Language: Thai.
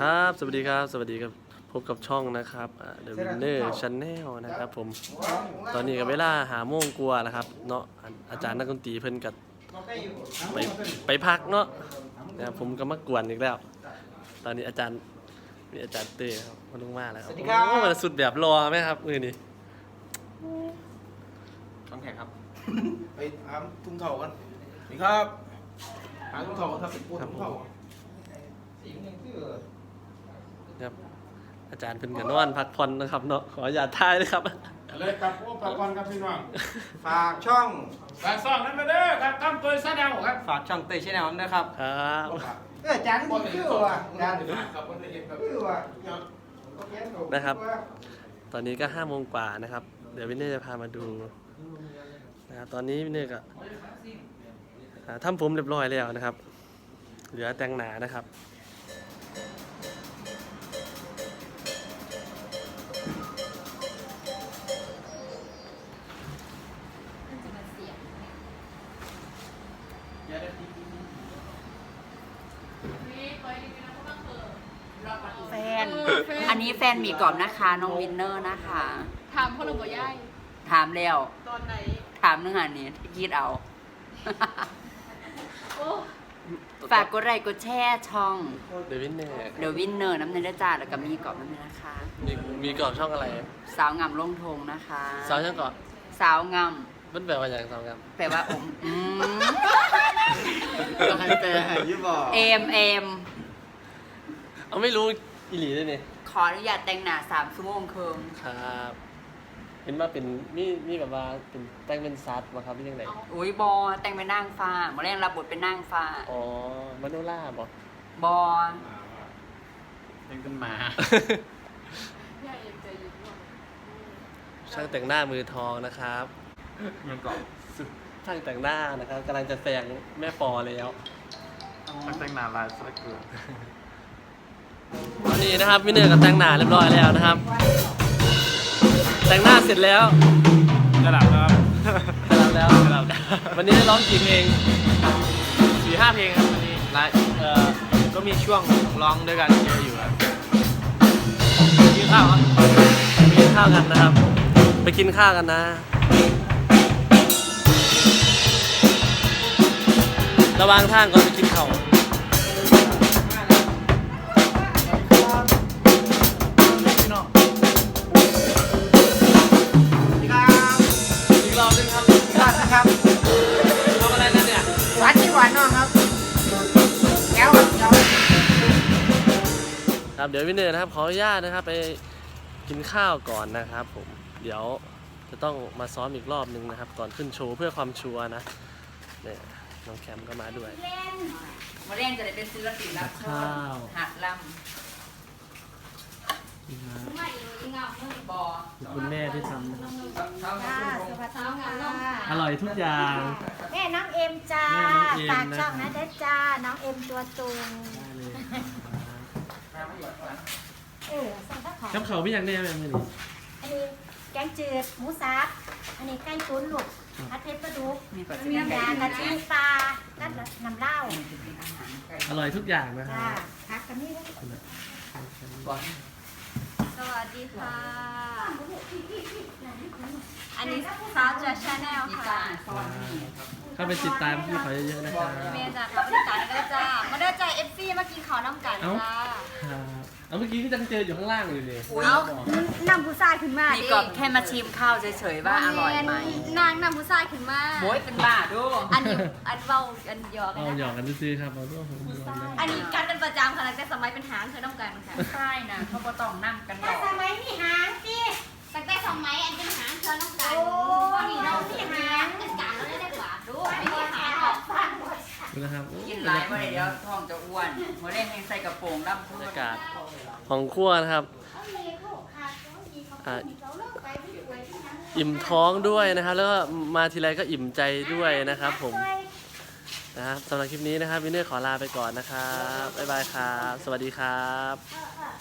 ครับ สวัสดีครับ สวัสดีครับ พบกับช่องนะครับอ่า The Winner Channel นะครับผม ตอนนี้ก็เวลาหาโมงกลัวาแล้วครับ เนาะอ่าอาจารย์นักดนตรีเพิ่นกับไปไปพักเนาะนะครับผมก็มากวนอีกแล้ว ตอนนี้อาจารย์มีอาจารย์เต้ครับมาลงมาแล้วครับสวัสดีครับโอ้มันสุดแบบรอไหมครับมือนี้ต้องแข่งครับ ไปหาทุ่งเถากันนี่ครับหาทุ่งเถาครับเป็นปูทุ่งเถาสีมันคือ ครับ อาจารย์เพิ่นก็นอนพักผ่อนนะครับเนาะขออย่าทายเลยครับ เลยครับโอ้ปะกอนครับพี่น้องฝากช่อง ฝากซองนั้นมาเด้อครับตั้มตัวซะแนวครับฝากช่องเตยชแนลนะครับ ครับเออจานนี่คือว่ะจานครับวันนี้ครับคือว่ะนะครับ ตอนนี้ก็ห้าโมงกว่านะครับ เดี๋ยววินเนอร์จะพามาดูนะครับตอนนี้วินเนอร์ก็อ่าทำผมเรียบร้อยแล้วนะครับ เหลือแต่งหนานะครับ นนี้แฟนหมีกรอบนะคะน้องวินเนอร์นะคะ ถามพ่อหนุ่มบ่ย่ายถามแล้ว ตอนไหน ถามเนื้อหานี้คิดเอา โอ้ฝากกดไลค์กดแชร์ช่องเดี๋ยววินเนอร์เดี๋ยววินเนอร์น้ำเนยได้จ้าแล้วก็มีกรอบน้ำเนยนะคะ มีมีกรอบช่องอะไร สาวงามลงทงนะคะสาวช่างกรอบสาวงามมันแปลว่าอย่างสาวครับแปลว่าอมอืมต้องให้แปลให้ยี่บอกเอมเอมเอาไม่รู้อีหลีด้วยนี่ ขออนุญาตแต่งหน้าสามชั่วโมงเคิงครับเห็นว่าเป็นมีมีแบบว่าเป็นแต่งเป็นซัดมาครับที่ยังไงอุ้ยบอแต่งเป็นนางฟ้าหมาแรงรับบทเป็นนางฟ้าอ๋อมโนล่าบอกบอเป็นต้นหมาย่ายยังใจเย็นมากช่างแต่งหน้ามือทองนะครับยังกรอบช่างแต่งหน้านะครับกำลังจะแซงแม่ปอแล้วมันแต่งหนาลายสักเกลือตอ นนี้นะครับวินเนอร์ก็แต่งหน้าเรียบร้อยแล้วนะครับ แต่งหน้าเสร็จแล้วจะหลับแล้วครับแต่งแล้ววันนี้ได้ร้องกี่เพลงสี่ห้าเพลงครับวันนี้ไลฟ์เอ่อก็มีช่วงร้องด้วยกันเยอะอยู่ครับกินข้าวครับไปกินข้าวกันนะครับ ไปกินข้าวกันนะ ระหวางทางก่อนไปกินข้าว ครับเดี๋ยววินเนอร์นะครับขออนุญาตนะครับไปกินข้าวก่อนนะครับ ผมเดี๋ยวจะต้องมาซ้อมอีกรอบนึงนะครับ ก่อนขึ้นโชว์เพื่อความชัวร์นะเนี่ยน้องแคมก็มาด้วยมาแรงจะได้เป็นศิลปินรับเชิญหัดลำบอคุณแม่ที่ทค่ะสวัสดีค่ะำอร่อยทุกอย่าง แม่น้องเอ็มจ้าแม่น้องเอ็มฝากช่องนะเด้อจ้า น้องเอ็มตัวตุงเออส่งข้าวของกับเขาไม่ยังได้ไหมมือนี้อันนี้แกงจืดหมูสับอันนี้ไก่ตุ๋นลูกผัดเผ็ดปลาดุกมีปัจอันจันี้ยยากระชีปลาและน้ำเหล้าอร่อยทุกอย่างนะคจ้ารับพักกันนี่เลย สวัสดีค่ะ อันนี้สาวจัดชาแนลมีค่ะการซ้อนนี่เข้าไปติดตามพี่เขาเยอะๆนะครับ เมย์จ้ะค่ะบริการก็ได้จ้ามาเด้อจ้าเอฟซีมากินข้าวน้ำกันจ้า ครับ เอาเมื่อกี้ที่จังเจออยู่ข้างล่างเลยเนี่ยเอา นำผู้ชายขึ้นมามีกรอบแค่มาชิมข้าวเฉยๆว่าอร่อยไหมนางนำผู้ชายขึ้นมาโม้ยเป็นบ้าดูอันนี้อันเบาอันหยอกเอาหยอกกันซื้อๆครับเอาด้วยผมยอมเลยอันนี้กันเป็นประจำค่ะตั้งแต่สมัยเป็นหางเคยต้องกันค่ะใช่นะเขาก็ต้องนั่งกันหรถ้าอกสมัยมีหางสิตั้งแต่สมัยอันเป็นหางเคยต้องกันโอ้ นะครับกินหลายวันเดี๋ยวท้องจะอ้วนโมเล่นยังใส่กระโปรงร่ำบรพูรดยากาศของครัวนะครับเอาเลยเขาขาดเขาดีเขาเขาเลิกไปไม่สวยที่นั้นอิ่มท้องด้วยนะครับ แล้วก็มาทีไรก็อิ่มใจด้วยนะครับ ผมนะครับสำหรับคลิปนี้นะครับวินเนอร์ขอลาไปก่อนนะครับบ๊ายบายครับ สวัสดีครับเออเออ